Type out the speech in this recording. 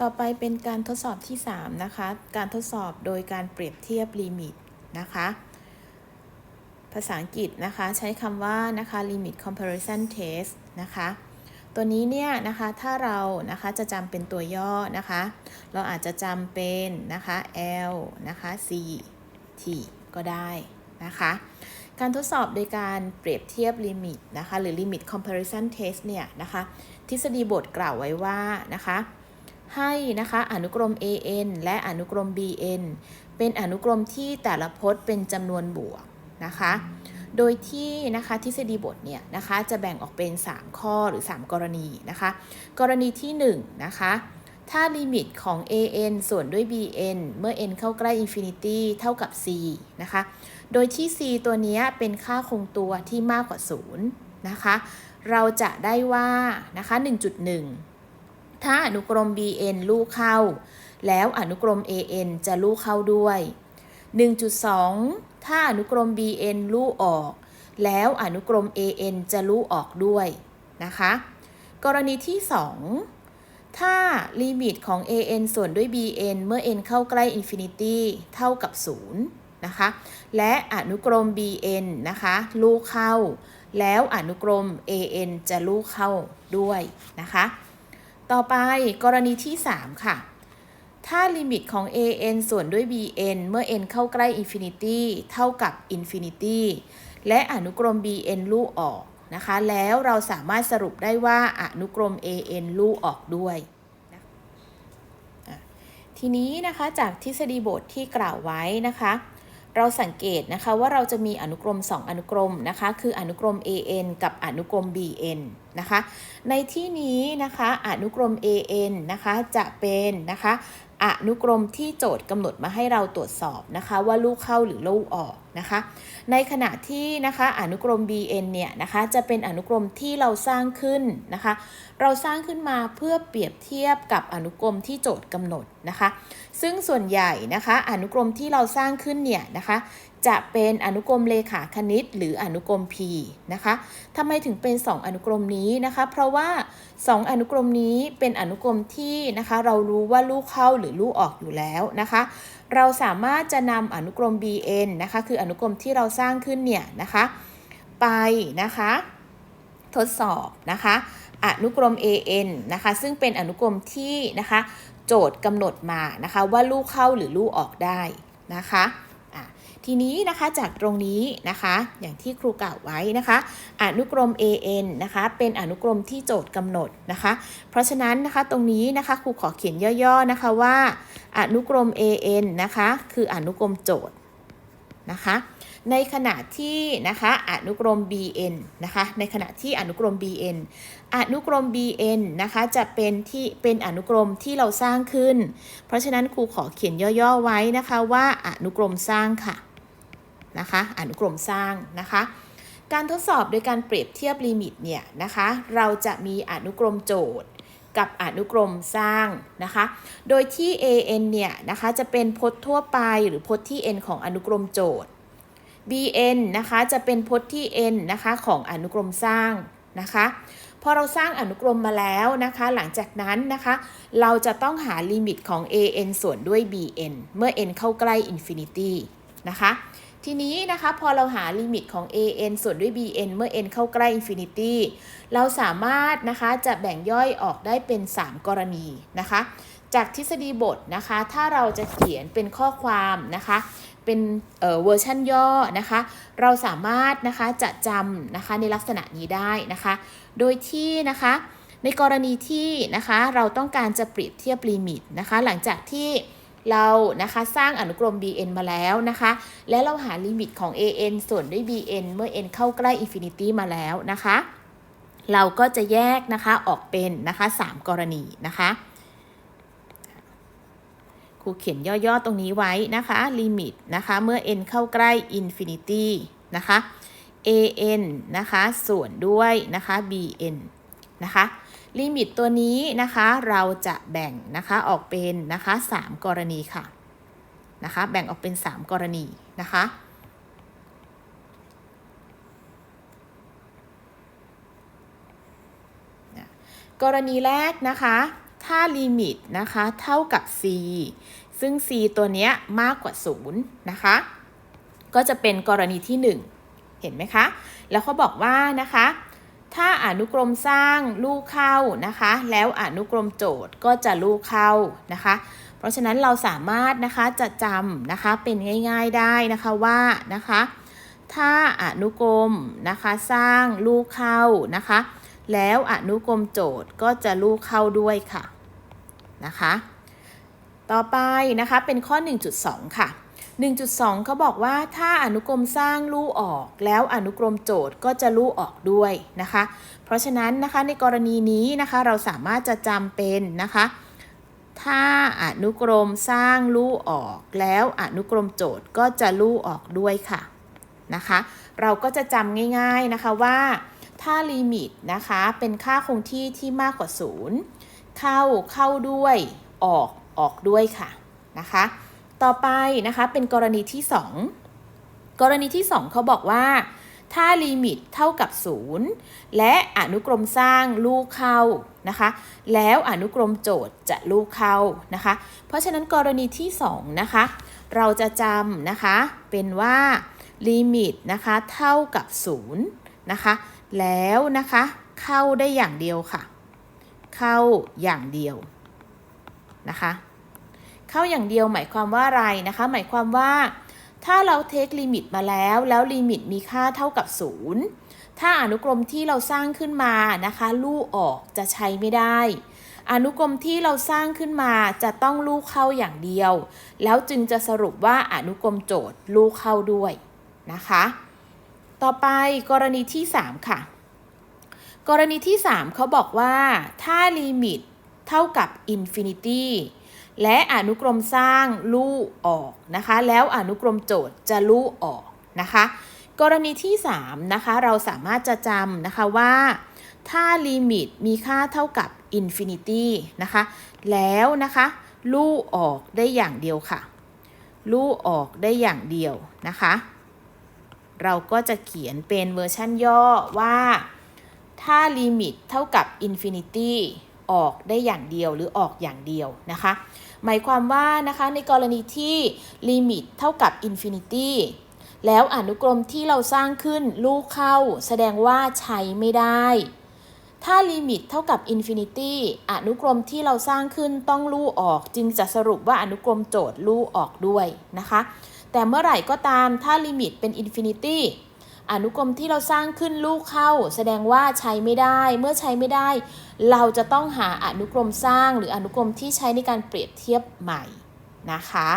ต่อไปเป็นการทดสอบที่ 3 นะคะ การทดสอบโดยการเปรียบเทียบลิมิตนะคะ ภาษาอังกฤษนะคะ ใช้คำว่านะคะ limit comparison test นะคะ ตัวนี้เนี่ยนะคะถ้าเรานะคะจะจำเป็นตัวย่อนะคะ เราอาจจะจำเป็นนะคะ L นะคะ C T ก็ได้นะคะ การทดสอบโดยการเปรียบเทียบลิมิตนะคะ หรือ limit comparison test เนี่ยนะคะ ทฤษฎีบทกล่าวไว้ว่านะคะ ให้นะคะอนุกรม an และอนุกรม bn เป็นอนุกรมที่แต่ละพจน์เป็นจำนวนบวกนะคะ โดยที่นะคะทฤษฎีบทเนี่ยนะคะจะแบ่งออกเป็น 3 ข้อหรือ 3 กรณีนะคะ กรณีที่1นะคะถ้าลิมิตของ an ส่วนด้วย bn เมื่อ n เข้าใกล้ infinity เท่ากับ c นะคะ โดยที่ c ตัวนี้เป็นค่าคงตัวที่มากกว่า 0 นะคะ เราจะได้ว่านะคะ 1.1 ถ้าอนุกรม bn ลูกเข้า แล้วอนุกรม an จะลูกเข้าด้วย 1.2 ถ้าอนุกรม bn ลูกออก แล้วอนุกรม an จะลูกออกด้วยนะคะ กรณีที่ 2 ถ้าลิมิตของ an ส่วนด้วย bn เมื่อ n เข้าใกล้ infinity เท่ากับ 0 นะคะ และอนุกรม bn นะคะลูกเข้า แล้วอนุกรม an จะลูกเข้าด้วยนะคะ ต่อไปกรณีที่ 3 ค่ะ ถ้าลิมิตของ an ส่วนด้วย bn เมื่อ n เข้าใกล้ infinity เท่ากับ infinity และอนุกรม bn ลูกออกนะคะ แล้วเราสามารถสรุปได้ว่าอนุกรม an ลูกออกด้วยทีนี้นะคะจากทฤษฎีบทที่กล่าวไว้นะคะ เราสังเกตนะคะว่าเราจะมีอนุกรม 2 อนุกรมนะคะคืออนุกรม an กับอนุกรม bn นะคะในที่นี้นะคะอนุกรม an นะคะจะเป็นนะคะอนุกรมที่โจทย์กำหนดมาให้เราตรวจสอบนะคะว่าลูกเข้าหรือลูกออกนะคะ ในขณะที่นะคะอนุกรม bn เนี่ยนะคะจะเป็นอนุกรมที่เราสร้างขึ้นนะคะ เราสร้างขึ้นมาเพื่อเปรียบเทียบกับอนุกรมที่โจทย์กำหนดนะคะ ซึ่งส่วนใหญ่นะคะอนุกรมที่เราสร้างขึ้นเนี่ยนะคะจะเป็นอนุกรมเลขาคณิต หรืออนุกรม p นะคะทำไมถึงเป็น 2 อนุกรมนี้นะคะ เพราะว่า 2 อนุกรมนี้เป็นอนุกรมที่นะคะเรารู้ว่าลูกเข้าหรือลูกออกอยู่แล้วนะคะ เราสามารถจะนำอนุกรม bn นะคะคืออนุกรมที่เราสร้างขึ้นเนี่ยนะคะไปนะคะทดสอบนะคะอนุกรม an นะคะซึ่งเป็นอนุกรมที่นะคะโจทย์กำหนดมานะคะว่าลูกเข้าหรือลูกออกได้นะคะทีนี้นะคะจากตรงนี้นะคะอย่างที่ครูกล่าวไว้นะคะอนุกรม an นะคะเป็นอนุกรมที่โจทย์กำหนดนะคะเพราะฉะนั้นนะคะตรงนี้นะคะครูขอเขียนย่อๆนะคะว่า อนุกรม an นะคะ คืออนุกรมโจทย์นะคะ ในขณะที่นะคะอนุกรม bn นะคะ ในขณะที่อนุกรม bn อนุกรม bn นะคะจะเป็นที่เป็นอนุกรมที่เราสร้างขึ้น เพราะฉะนั้นครูขอเขียนย่อๆไว้นะคะว่าอนุกรมสร้างค่ะนะคะอนุกรมสร้างนะคะการทดสอบโดยการเปรียบเทียบลิมิตเนี่ยนะคะ เราจะมีอนุกรมโจทย์ กับอนุกรมสร้างนะคะ โดยที่ an เนี่ยนะคะจะเป็นพจน์ทั่วไปหรือพจน์ที่ n ของอนุกรมโจทย์ bn นะคะจะเป็นพจน์ที่ n นะคะของอนุกรมสร้างนะคะพอเราสร้างอนุกรมมาแล้วนะคะ หลังจากนั้นนะคะ เราจะต้องหาลิมิตของ an ส่วนด้วย bn เมื่อ n เข้าใกล้ infinity นะคะ ทีนี้นะคะพอเราหาลิมิตของ an ส่วนด้วย bn เมื่อ n เข้าใกล้ infinity เราสามารถนะคะจะแบ่งย่อยออกได้เป็น 3 กรณีนะคะ จากทฤษฎีบทนะคะ ถ้าเราจะเขียนเป็นข้อความนะคะ เป็นเเวอร์ชันย่อนะคะ เราสามารถนะคะจะจำนะคะในลักษณะนี้ได้นะคะ โดยที่นะคะในกรณีที่นะคะเราต้องการจะเปรียบเทียบลิมิตนะคะ หลังจากที่ เรานะคะสร้างอนุกรม bn มาแล้วนะคะ และเราหาลิมิตของ an ส่วนด้วย bn เมื่อ n เข้าใกล้ infinity มาแล้วนะคะ เราก็จะแยกนะคะออกเป็นนะคะ 3 กรณีนะคะครูเขียนย่อๆตรงนี้ไว้นะคะลิมิตนะคะเมื่อ n เข้าใกล้ infinity นะคะ an นะคะส่วนด้วยนะคะ bn นะคะ ลิมิตตัวนี้นะคะ เราจะแบ่งนะคะออกเป็นนะคะ 3 กรณีค่ะนะคะ แบ่งออกเป็น 3 กรณีนะคะ กรณีแรกนะคะ ถ้าลิมิตนะคะเท่ากับ c ซึ่ง c ตัวเนี้ยมากกว่า 0 นะคะ ก็จะเป็นกรณีที่ 1 เห็นไหมคะ แล้วเขาบอกว่านะคะ ถ้าอนุกรมสร้างลูกเข้านะคะ แล้วอนุกรมโจทย์ก็จะลูกเข้านะคะ เพราะฉะนั้นเราสามารถนะคะจะจำนะคะเป็นง่าย ๆได้นะคะว่านะคะ ถ้าอนุกรมนะคะสร้างลูกเข้านะคะ แล้วอนุกรมโจทย์ก็จะลูกเข้าด้วยค่ะนะคะ ต่อไปนะคะเป็นข้อ 1.2 ค่ะ 1.2 เขาบอกว่าถ้าอนุกรมสร้างลูกออก แล้วอนุกรมโจทย์ก็จะลูกออกด้วยนะคะ เพราะฉะนั้นนะคะในกรณีนี้นะคะเราสามารถจะจำเป็นนะคะ ถ้าอนุกรมสร้างลูกออก แล้วอนุกรมโจทย์ก็จะลูกออกด้วยค่ะนะคะ เราก็จะจำง่ายๆนะคะว่าถ้าลิมิตนะคะเป็นค่าคงที่ที่มากกว่า 0 เข้าเข้าด้วยออกออกด้วยค่ะนะคะ ต่อไปนะคะเป็นกรณีที่ 2 กรณีที่ 2เขาบอกว่า ถ้าลิมิตเท่ากับ 0 และอนุกรมสร้างลูกเข้านะคะ แล้วอนุกรมโจทย์จะลูกเข้านะคะ เพราะฉะนั้นกรณีที่ 2 นะคะ เราจะจำนะคะเป็นว่าลิมิตนะคะเท่ากับ 0 นะคะ แล้วนะคะเข้าได้อย่างเดียวค่ะ เข้าอย่างเดียวนะคะ เข้าอย่างเดียวหมายความว่าอะไรนะคะ หมายความว่าถ้าเราเทคลิมิตมาแล้ว แล้วลิมิตมีค่าเท่ากับ 0 ถ้าอนุกรมที่เราสร้างขึ้นมานะคะ ลู่ออกจะใช้ไม่ได้ อนุกรมที่เราสร้างขึ้นมาจะต้องลู่เข้าอย่างเดียว แล้วจึงจะสรุปว่าอนุกรมโจทย์ลู่เข้าด้วยนะคะ ต่อไปกรณีที่ 3 ค่ะ กรณีที่ 3เขาบอกว่าถ้าลิมิตเท่ากับ infinity และอนุกรมสร้างลู่ออกนะคะ แล้วอนุกรมโจทย์จะลู่ออกนะคะ กรณีที่3นะคะเราสามารถจะจำนะคะว่า ถ้าลิมิตมีค่าเท่ากับ infinity นะคะ แล้วนะคะลู่ออกได้อย่างเดียวค่ะ ลู่ออกได้อย่างเดียวนะคะ เราก็จะเขียนเป็นเวอร์ชันย่อว่า ถ้าลิมิตเท่ากับ infinity ออกได้อย่างเดียวหรือออกอย่างเดียวนะคะ หมายความว่านะคะในกรณีที่ลิมิตเท่ากับ infinity แล้วอนุกรมที่เราสร้างขึ้นลูกเข้า แสดงว่าใช้ไม่ได้ ถ้าลิมิตเท่ากับ infinity อนุกรมที่เราสร้างขึ้นต้องลู่ออก จึงจะสรุปว่าอนุกรมโจทย์ลู่ออกด้วยนะคะ แต่เมื่อไหร่ก็ตามถ้าลิมิตเป็น infinity อนุกรมที่เราสร้างขึ้นลูกเข้า แสดงว่าใช้ไม่ได้ เมื่อใช้ไม่ได้ เราจะต้องหาอนุกรมสร้างหรืออนุกรมที่ใช้ในการเปรียบเทียบใหม่นะคะ